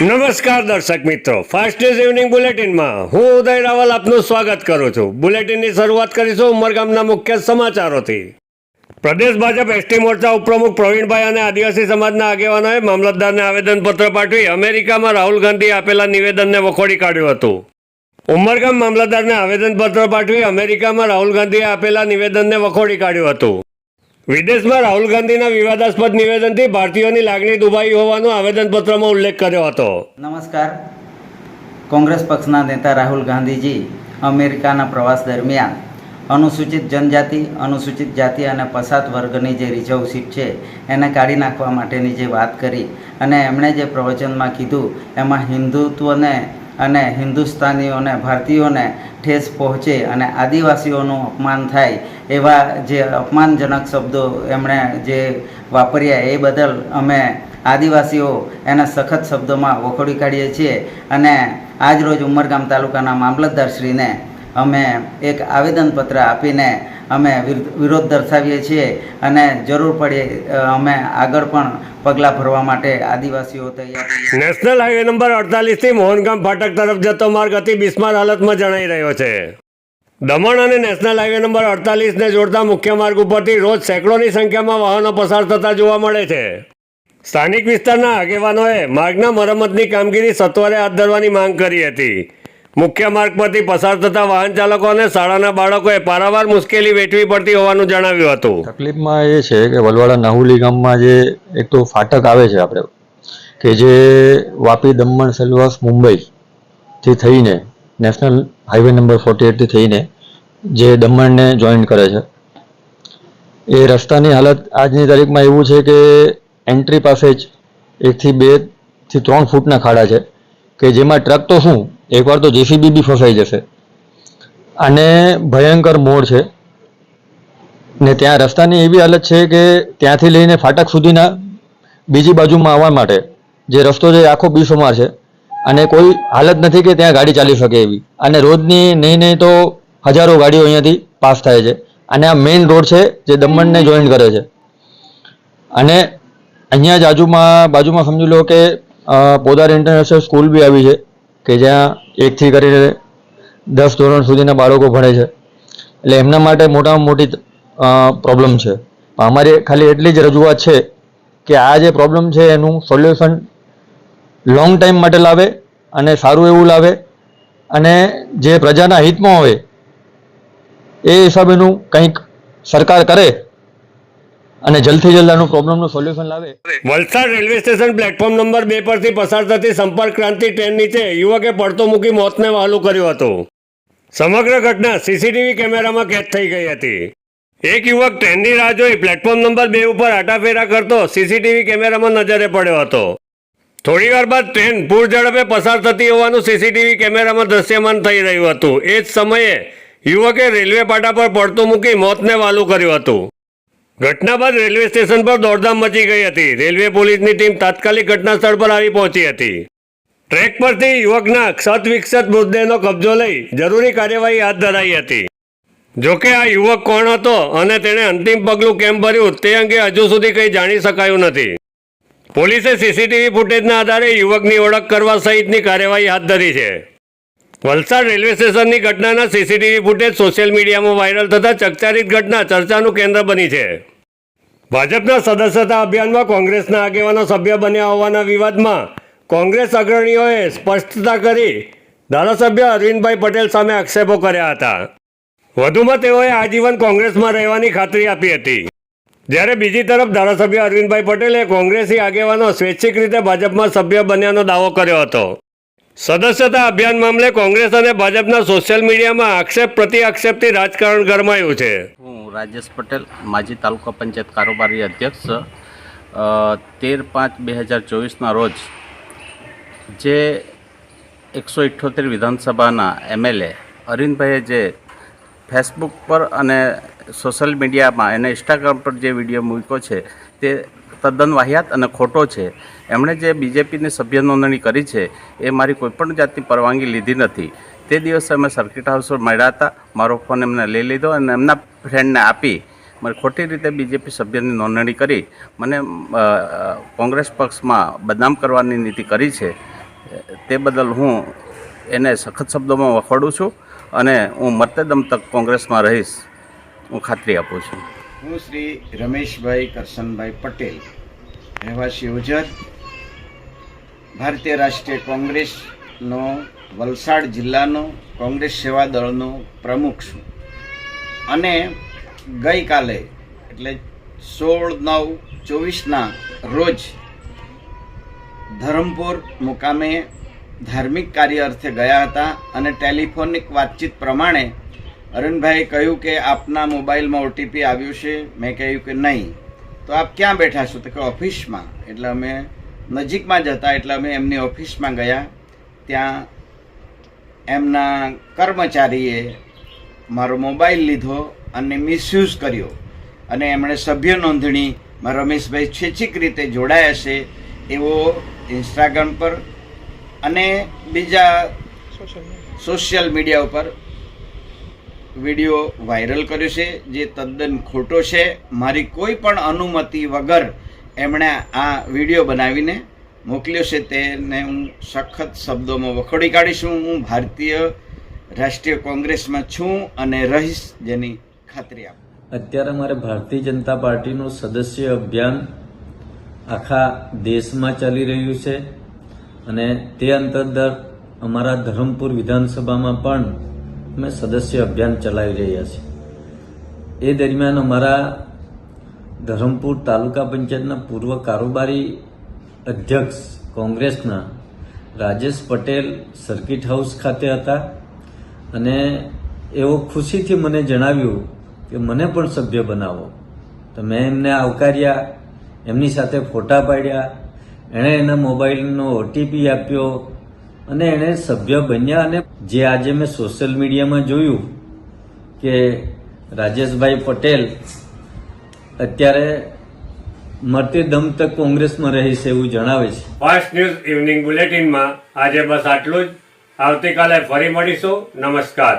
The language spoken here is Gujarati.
નમસ્કાર દર્શક મિત્રો. ફાસ્ટ ન્યૂઝ ઇવનિંગ બુલેટિનમાં હું ઉદય રાવલ આપનું સ્વાગત કરું છું. બુલેટિનની શરૂઆત કરીશું ઉમરગામના મુખ્ય સમાચારોથી. પ્રદેશ ભાજપ એસટી મોરચા ઉપપ્રમુખ પ્રવીણભાઈ અને આદિવાસી સમાજના આગેવાનોએ મામલતદારને આવેદનપત્ર પાઠવી અમેરિકામાં રાહુલ ગાંધીએ આપેલા નિવેદનને વખોડી કાઢ્યું હતું. ઉમરગામ મામલતદારને આવેદનપત્ર પાઠવી અમેરિકામાં રાહુલ ગાંધીએ આપેલા નિવેદનને વખોડી કાઢ્યું હતું. વિદેશમાં રાહુલ ગાંધીના વિવાદાસ્પદ નિવેદનથી ભારતીયોની લાગણી દુભાઈ હોવાનો આવેદનપત્રમાં ઉલ્લેખ કર્યો હતો. નમસ્કાર. કોંગ્રેસ પક્ષના નેતા રાહુલ ગાંધીજી અમેરિકાના પ્રવાસ દરમિયાન અનુસૂચિત જનજાતિ, અનુસૂચિત જાતિ અને પછાત વર્ગની જે રિઝર્વ સીટ છે, એને કાઢી નાખવા માટેની જે વાત કરી અને એમણે જે પ્રવચનમાં કીધું, એમાં હિન્દુત્વને અને હિન્દુસ્તાનીઓને, ભારતીયોને ઠેસ પહોંચે અને આદિવાસીઓનું અપમાન થાય એવા જે અપમાનજનક શબ્દો એમણે જે વાપર્યા એ બદલ અમે આદિવાસીઓ એના સખત શબ્દોમાં વખોડી કાઢીએ છીએ અને આજ રોજ ઉમરગામ તાલુકાના મામલતદારશ્રીને અમે એક આવેદનપત્ર આપીને અમે વિર- વિરોધ દર્શાવીએ છીએ અને જરૂર પડે અમે આગળ પણ પગલાં ભરવા માટે આદિવાસીઓ તૈયાર નેશનલ હાઈવે નંબર અડતાલીસથી મોહનગામ ફાટક તરફ જતો માર્ગ અતિ બિસ્માર હાલતમાં જણાઈ રહ્યો છે. દમણ અને નેશનલ હાઈવે નંબર અડતાલીસને જોડતા મુખ્ય માર્ગ ઉપરથી રોજ સેંકડોની સંખ્યામાં વાહનો પસાર થતા જોવા મળે છે. સ્થાનિક વિસ્તારના આગેવાનોએ માર્ગના મરમ્મતની કામગીરી સત્વરે હાથ ધરવાની માંગ કરી હતી. મુખ્ય માર્ગ પરથી પસાર થતા વાહન ચાલકો અને શાળાના બાળકોએ પારાવાર મુશ્કેલી વેઠવી પડતી હોવાનું જણાવ્યું હતું. તકલીફમાં એ છે કે વલવાડા નાહુલી ગામમાં જે એક તો ફાટક આવે છે આપણે, કે જે વાપી દમણ સેલવાસ મુંબઈથી થઈને, નેશનલ હાઈવે નંબર ફોર્ટી એટથી થઈને જે દમણને જોઈન્ટ કરે છે. એ રસ્તાની હાલત આજની તારીખમાં એવું છે કે એન્ટ્રી પાસે જ એકથી બેથી ત્રણ ફૂટના ખાડા છે, કે જેમાં ટ્રક તો શું એકવાર તો જેસીબી બી ફસાઈ જશે. અને ભયંકર મોડ છે. ને ત્યાં રસ્તાની એવી હાલત છે કે ત્યાંથી લઈને ફાટક સુધીના બીજી બાજુમાં આવવા માટે જે રસ્તો છે આખો બીસોમાર છે. અને કોઈ હાલત નથી કે ત્યાં ગાડી ચાલી શકે એવી. અને રોજની નહીં નહીં તો હજારો ગાડીઓ અહીંયાથી પાસ થાય છે. અને આ મેઇન રોડ છે જે દમણને જોઈન કરે છે. અને અહીંયા જ આજુમાં બાજુમાં સમજી લો કે પોદાર ઇન્ટરનેશનલ સ્કૂલ બી આવી છે. કે જ્યાં એકથી કરીને દસ ધોરણ સુધીના બાળકો ભણે છે. એટલે એમના માટે મોટામાં મોટી પ્રોબ્લેમ છે. અમારી ખાલી એટલી જ રજૂઆત છે કે આ જે પ્રોબ્લેમ છે એનું સોલ્યુશન લોંગ ટાઈમ માટે લાવે અને સારું એવું લાવે અને જે પ્રજાના હિતમાં હોય એ હિસાબેનું કંઈક સરકાર કરે અને જલ્દથી જલ્દ આનું પ્રોબ્લેમનું સોલ્યુશન લાવે. Valsad railway station platform number બે પરથી પસાર થતી સંપર્ક ક્રાંતિ ટ્રેન નીચે યુવકે પડતો મૂકી મોતને વહાલું કર્યું હતું. સમગ્ર ઘટના સીસીટીવી કેમેરામાં કેદ થઈ ગઈ હતી. એક યુવક ટ્રેનની રાહ જોઈ પ્લેટફોર્મ નંબર બે ઉપર આટાફેરા કરતો સીસીટીવી કેમેરામાં નજરે પડ્યો હતો. થોડી વાર બાદ ટ્રેન પૂર ઝડપે પસાર થતી હોવાનું સીસીટીવી કેમેરામાં દ્રશ્યમાન થઈ રહ્યું હતું. એ જ સમયે યુવકે રેલવે પાટા પર પડતું મૂકી મોતને વાલું કર્યું હતું. ઘટના બાદ રેલવે સ્ટેશન પર દોડધામ મચી ગઈ હતી. રેલવે પોલીસની ટીમ તાત્કાલિક ઘટના સ્થળ પર આવી પહોંચી હતી. ટ્રેક પરથી યુવકના ક્ષત વિક્ષત મૃતદેહનો કબજો લઈ જરૂરી કાર્યવાહી હાથ ધરાઈ હતી. જોકે આ યુવક કોણ હતો અને તેણે અંતિમ પગલું કેમ ભર્યું તે અંગે હજુ સુધી કંઈ જાણી શકાયું નથી. પોલીસે સીસીટીવી ફૂટેજના આધારે યુવકની ઓળખ કરવા સહિતની કાર્યવાહી હાથ ધરી છે. વલસાડ રેલવે સ્ટેશનની ઘટનાના સીસીટીવી ફૂટેજ સોશિયલ મીડિયામાં વાયરલ થતા ચકચારિત ઘટના ચર્ચાનું કેન્દ્ર બની છે. ભાજપના સદસ્યતા અભિયાનમાં કોંગ્રેસના આગેવાનો સભ્ય બન્યા હોવાના વિવાદમાં કોંગ્રેસ અગ્રણીઓએ સ્પષ્ટતા કરી ધારાસભ્ય અરવિંદભાઈ પટેલ સામે આક્ષેપો કર્યા હતા. વધુમાં તેઓએ આજીવન કોંગ્રેસમાં રહેવાની ખાતરી આપી હતી. જ્યારે બીજી તરફ ધારાસભ્ય અરવિંદભાઈ પટેલે કોંગ્રેસી આગેવાનો સ્વૈચ્છિક રીતે ભાજપમાં સભ્ય બન્યાનો દાવો કર્યો હતો. સદસ્યતા અભિયાન મામલે કોંગ્રેસ અને ભાજપના સોશિયલ મીડિયામાં આક્ષેપ પ્રતિ આક્ષેપથી રાજકારણ ગરમાયું છે. રાજેશ પટેલ, માજી તાલુકા પંચાયત કારોબારી અધ્યક્ષ તેર પાંચ બે હજાર ચોવીસના રોજ જે એકસો ઇઠ્ઠોતેર વિધાનસભાના એમએલએ અરવિંદભાઈએ જે ફેસબુક પર અને સોશિયલ મીડિયામાં અને ઇન્સ્ટાગ્રામ પર જે વીડિયો મૂક્યો છે, તે તદ્દન વાહિયાત અને ખોટો છે. એમણે જે બીજેપીની સભ્ય નોંધણી કરી છે, એ મારી કોઈપણ જાતની પરવાનગી લીધી નથી. તે દિવસે અમે સર્કિટ હાઉસ મળ્યા હતા. મારો ફોન એમને લઈ લીધો અને એમના ફ્રેન્ડને આપી. મને ખોટી રીતે બીજેપી સભ્યની નોંધણી કરી. મને કોંગ્રેસ પક્ષમાં બદનામ કરવાની નીતિ કરી છે. તે બદલ હું એને સખત શબ્દોમાં વખોડું છું અને હું મતદમ તક કોંગ્રેસમાં રહીશ. હું ખાતરી આપું છું. હું શ્રી રમેશભાઈ કરશનભાઈ પટેલ, રહેવાસી ઉજર ભારતીય રાષ્ટ્રીય કોંગ્રેસનો વલસાડ જિલ્લાનો કોંગ્રેસ સેવા દળનો પ્રમુખ છું. અને ગઈકાલે, એટલે સોળ નવ ચોવીસના રોજ ધરમપુર મુકામે ધાર્મિક કાર્ય અર્થે ગયા હતા અને ટેલિફોનિક વાતચીત પ્રમાણે અરુણભાઈએ કહ્યું કે આપના મોબાઈલમાં ઓટીપી આવ્યું છે. મેં કહ્યું કે નહીં. તો આપ ક્યાં બેઠા છો? તો કે ઓફિસમાં. એટલે અમે નજીકમાં જ હતા, એટલે અમે એમની ઓફિસમાં ગયા. ત્યાં એમના કર્મચારીએ મારો મોબાઈલ લીધો અને મિસયુઝ કર્યો. અને એમણે સભ્ય નોંધણીમાં રમેશભાઈ સ્વૈચ્છિક રીતે જોડાયા છે એવો ઇન્સ્ટાગ્રામ પર અને બીજા સોશિયલ મીડિયા ઉપર વીડિયો વાયરલ કર્યો છે જે તદ્દન ખોટો છે. મારી કોઈ પણ અનુમતિ વગર એમણે આ વીડિયો બનાવીને મોકલ્યો છે તેને હું સખત શબ્દોમાં વખોડી કાઢીશું. હું ભારતીય રાષ્ટ્રીય કોંગ્રેસમાં છું અને રહીશ જેની ખાતરી આપ. અત્યારે અમારે ભારતીય જનતા પાર્ટીનું સદસ્ય અભિયાન આખા દેશમાં ચાલી રહ્યું છે અને તે અંતર્ગત અમારા ધરમપુર વિધાનસભામાં પણ અમે સદસ્ય અભિયાન ચલાવી રહ્યા છીએ. એ દરમિયાન અમારા ધરમપુર તાલુકા પંચાયતના પૂર્વ કારોબારી અધ્યક્ષ કોંગ્રેસના રાજેશ પટેલ સર્કિટ હાઉસ ખાતે હતા અને એઓ ખુશીથી મને જણાવ્યું કે મને પણ સભ્ય બનાવો. તો મેં એમને આવકાર્યા, એમની સાથે ફોટા પાડ્યા, એણે એના મોબાઈલનો ઓટીપી આપ્યો અને એણે સભ્ય બન્યા અને જે આજે મેં સોશિયલ મીડિયામાં જોયું કે રાજેશભાઈ પટેલ અત્યારે મરતી દમ તક કોંગ્રેસમાં રહેશે એવું જણાવે છે. ફાસ્ટ ન્યૂઝ ઇવનિંગ બુલેટિનમાં આજે બસ આટલું જ. આવતીકાલે ફરી મળીશું. નમસ્કાર.